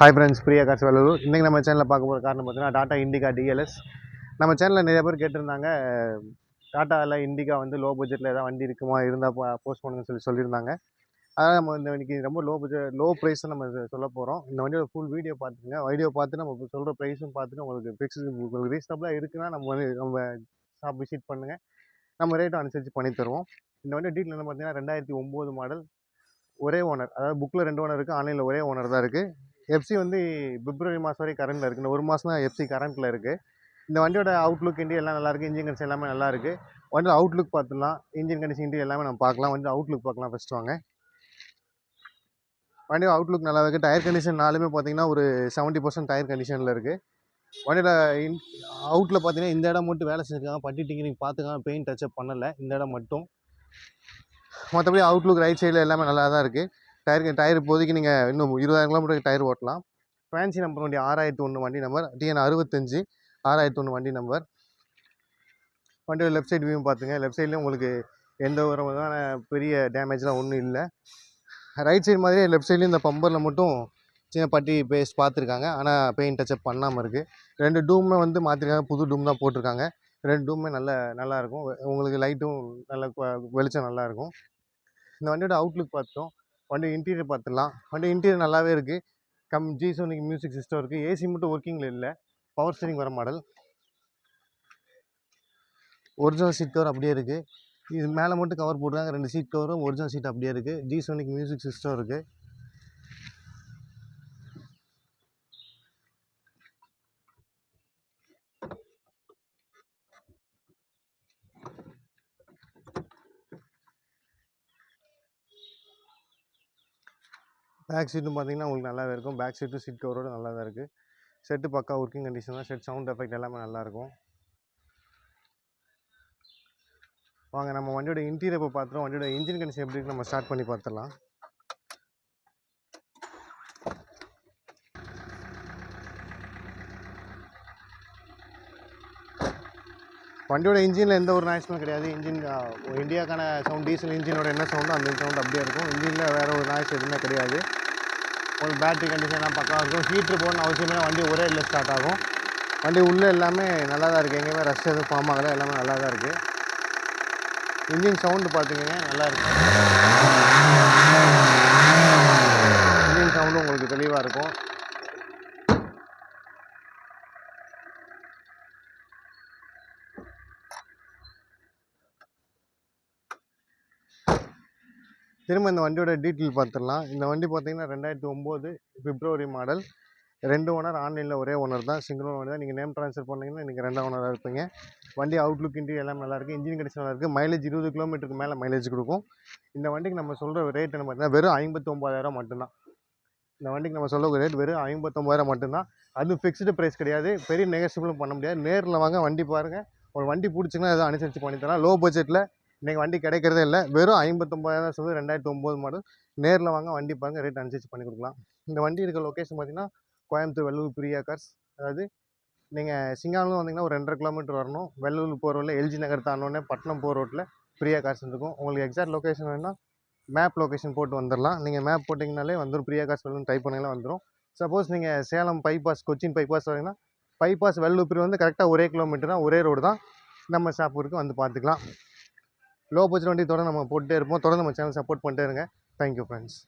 Hi friends Priya காசு வேலூர் இன்றைக்கி நம்ம சேனலில் பார்க்க போகிற காரணம் பார்த்தீங்கன்னா டாட்டா இண்டிகா டிஎல்எஸ் நம்ம சேனலில் நிறைய பேர் கேட்டிருந்தாங்க டாட்டாவில் இண்டிகா வந்து லோ பட்ஜெட்டில் ஏதாவது வண்டி இருக்குமா இருந்தால் போஸ்ட் பண்ணுங்கன்னு சொல்லி சொல்லியிருந்தாங்க. அதனால் நம்ம இந்த இன்றைக்கி ரொம்ப லோ பட்ஜெட் லோ ப்ரைஸ் நம்ம சொல்ல போகிறோம் இந்த வண்டியோட ஃபுல் வீடியோ பார்த்துங்க வீடியோ பார்த்து நம்ம சொல்கிற ப்ரைஸும் பார்த்துட்டு உங்களுக்கு ஃபிக்ஸ் உங்களுக்கு ரீசனபிளாக இருக்குன்னா நம்ம வந்து நம்ம ஷாப் விசிட் பண்ணுங்கள் நம்ம ரேட்டும் அனுசரித்து பண்ணி தருவோம். இந்த வண்டி டீட்டெயில் என்ன பார்த்தீங்கன்னா ரெண்டாயிரத்தி ஒம்பது மாடல் ஒரே ஓனர் அதாவது புக்கில் ரெண்டு ஓனர் இருக்குது ஆன்லைனில் ஒரே ஓனர் தான் இருக்குது எஃப்சி வந்து பிப்ரவரி மாதம் வரை கரண்ட்டில் இருக்குது இந்த ஒரு மாதம் தான் எஃப்சி கரண்ட்டில் இருக்குது இந்த வண்டியோட அவுட்லுக் இண்டி எல்லாம் நல்லாயிருக்கு இன்ஜின் கண்டிஷன் எல்லாமே நல்லாயிருக்கு வண்டியோட அவுட்லுக் பார்த்துலாம் இன்ஜின் கண்டிஷன் இண்டி எல்லாமே நம்ம பார்க்கலாம். வந்து அவுட்லுக் பார்க்கலாம் ஃபஸ்ட் வாங்க. வண்டியோட அவுட்லுக் நல்லா இருக்குது டயர் கண்டிஷன் நாலுமே பார்த்தீங்கன்னா ஒரு செவன்ட்டி பர்சன்ட் டயர் கண்டிஷனில் இருக்குது வண்டியோட இன் அவுட்டில் பார்த்தீங்கன்னா இந்த இடம் மட்டும் வேலை செஞ்சுருக்காங்க. பட்டி டிங்கிரிங் பார்த்துக்காங்க பெயிண்ட் டச்சப் பண்ணலை. இந்த இடம் மட்டும். மற்றபடி அவுட்லுக் ரைட் சைடில் எல்லாமே நல்லா தான் இருக்குது டயருக்கு டயர் இப்போதைக்கு நீங்கள் இன்னும் இருபதாயிரம் கிலோமீட்டருக்கு டயர் ஓட்டலாம். ஃபேன்சி நம்பர் வண்டி ஆறாயிரத்தி ஒன்று வண்டி நம்பர் டிஎன் அறுபத்தஞ்சு ஆறாயிரத்தி ஒன்று வண்டி நம்பர் வண்டியோட லெஃப்ட் சைடு வியூ பார்த்துங்க லெஃப்ட் சைட்லேயும் உங்களுக்கு எந்த ஒரு விதமான பெரிய டேமேஜ்லாம் ஒன்றும் இல்லை. ரைட் சைடு மாதிரியே லெஃப்ட் சைட்லேயும் இந்த பம்பரில் மட்டும் சின்ன பட்டி பேஸ்ட் பார்த்துருக்காங்க ஆனால் பெயிண்ட் டச்சப் பண்ணாமல் இருக்குது ரெண்டு டூமே வந்து மாற்றிருக்காங்க புது டூம் தான் போட்டிருக்காங்க. ரெண்டு டூமே நல்ல நல்லாயிருக்கும் உங்களுக்கு லைட்டும் நல்ல வெளிச்சம் நல்லாயிருக்கும் இந்த வண்டியோட அவுட்லுக் பார்த்தோம் வண்டி இன்டீரியர் பார்த்துடலாம் வண்டி இன்டீரியர் நல்லாவே இருக்குது கம் ஜி சோனிக் மியூசிக் சிஸ்டம் இருக்குது ஏசி மட்டும் ஒர்க்கிங்கில் இல்லை. பவர் ஸ்டீரிங் வர மாடல் ஒரிஜினல் சீட் கவர் அப்படியே இருக்குது இது மேலே மட்டும் கவர் போட்டுருக்காங்க. ரெண்டு சீட் கவரும் ஒரிஜினல் சீட் அப்படியே இருக்குது ஜி சோனிக் மியூசிக் சிஸ்டம் இருக்குது பேக் சீட்டும் பார்த்தீங்கன்னா உங்களுக்கு நல்லாவே இருக்கும். பேக் சீட்டும் சீட் கவரோட நல்லா தான் இருக்குது செட்டு பக்கா ஒர்க்கிங் கண்டிஷன் தான். செட் சவுண்ட் எஃபெக்ட் எல்லாமே நல்லாயிருக்கும் வாங்க நம்ம வண்டியோட இன்டீரியர் இப்போ பார்த்துருவோம் வண்டியோட இன்ஜின் கண்டிஷன் எப்படி நம்ம ஸ்டார்ட் பண்ணி பார்த்துடலாம் வண்டியோட இன்ஜினில் எந்த ஒரு நாய்ஸுமே கிடையாது. இன்ஜின் இந்தியாக்கான சவுண்ட் டீசல் இன்ஜினோட என்ன சவுண்டோ அந்த சவுண்ட் அப்படியே இருக்கும். இன்ஜினில் வேறு ஒரு நாய்ஸ் எதுவுமே கிடையாது. ஒரு பேட்ரி கண்டிஷனாக பக்கம் இருக்கும். ஹீட்ரு போடணும் அவசியமே வண்டி ஒரே இதில் ஸ்டார்ட் ஆகும். வண்டி உள்ளே எல்லாமே நல்லா தான் இருக்குது எங்கேயுமே ரஷ் எதுவும் ஃபார்ம் ஆகலை. எல்லாமே நல்லா தான் இருக்குது இன்ஜின் சவுண்டு பார்த்தீங்கன்னா நல்லாயிருக்கு இன்ஜின் சவுண்டு உங்களுக்கு தெளிவாக இருக்கும். திரும்ப இந்த வண்டியோட டீட்டெயில் பார்த்துடலாம் இந்த வண்டி பார்த்தீங்கன்னா ரெண்டாயிரத்தி ஒம்பது பிப்ரவரி மாடல் ரெண்டு ஓனர் ஆன்லைனில் ஒரே ஓனர் தான். சிங்கிள் ஓனர் தான். நீங்கள் நேம் ட்ரான்ஸ்ஃபர் பண்ணிங்கன்னா நீங்கள் ரெண்டாம் ஓனராக இருப்பீங்க. வண்டி அவுட்லுக் இன்டி எல்லாம் நல்லாயிருக்கு இன்ஜின் கண்டிஷன் நல்லா மைலேஜ் இருபது கிலோமீட்டருக்கு மேலே மைலேஜ் கொடுக்கும். இந்த வண்டிக்கு நம்ம சொல்கிற ரேட் என்ன பார்த்தீங்கன்னா வெறும் ஐம்பத்தொம்பதாயிரம் மட்டும்தான். இந்த வண்டிக்கு நம்ம சொல்ல ரேட் வெறும் ஐம்பத்தொம்பதாயிரம் மட்டும்தான். அதுவும் ஃபிக்ஸ்டு ப்ரைஸ் கிடையாது. பெரிய நெகசிபிளும் பண்ண முடியாது. நேரில் வாங்க வண்டி பாருங்கள் ஒரு வண்டி பிடிச்சிங்கன்னா எதாவது அனுசரித்து பண்ணித்தரலாம். லோ பட்ஜெட்டில் இன்றைக்கி வண்டி கிடைக்கிறதே இல்லை. வெறும் ஐம்பத்தொம்பதாயிரம் சொல்லி ரெண்டாயிரத்தி ஒம்பது மாடல் நேரில் வாங்க வண்டி பாருங்கள் ரேட் அனுசரிச்சு பண்ணி கொடுக்கலாம். இந்த வண்டி இருக்க லொக்கேஷன் பார்த்தீங்கன்னா கோயம்புத்தூர் வெள்ளூர் பிரியா கார்ஸ் அதாவது நீங்கள் சிங்காலும் வந்தீங்கன்னா ஒரு ரெண்டரை கிலோமீட்டர் வரணும். வெள்ளூர் போகிற எல்ஜி நகர் தாண்டோன்னே பட்டணம் போகிற ரோட்டில் பிரியா கார்ஸ் இருக்கும். உங்களுக்கு எக்ஸாக்ட் லொக்கேஷன் வேணுன்னா மேப் லொக்கேஷன் போட்டு வந்துடலாம் நீங்கள் மேப் போட்டிங்கனாலே வந்துடும் பிரியா கார்ஸ் வெள்ளூர் டைப் பண்ணிங்கன்னா வந்துடும் சப்போஸ் நீங்கள் சேலம் பைபாஸ் கொச்சின் பைபாஸ் வரீங்கன்னா பைபாஸ் வெள்ளூர் பிரி வந்து கரெக்டாக ஒரே கிலோமீட்டர் தான் ஒரே ரோடு தான். நம்ம ஷாப் இருக்குது வந்து பார்த்துக்கலாம் லோ பட்ஜெட் வண்டி தொடர்ந்து நம்ம போட்டுட்டே இருப்போம். தொடர்ந்து நம்ம சேனல் சப்போர்ட் பண்ணிட்டே இருங்க. Thank you friends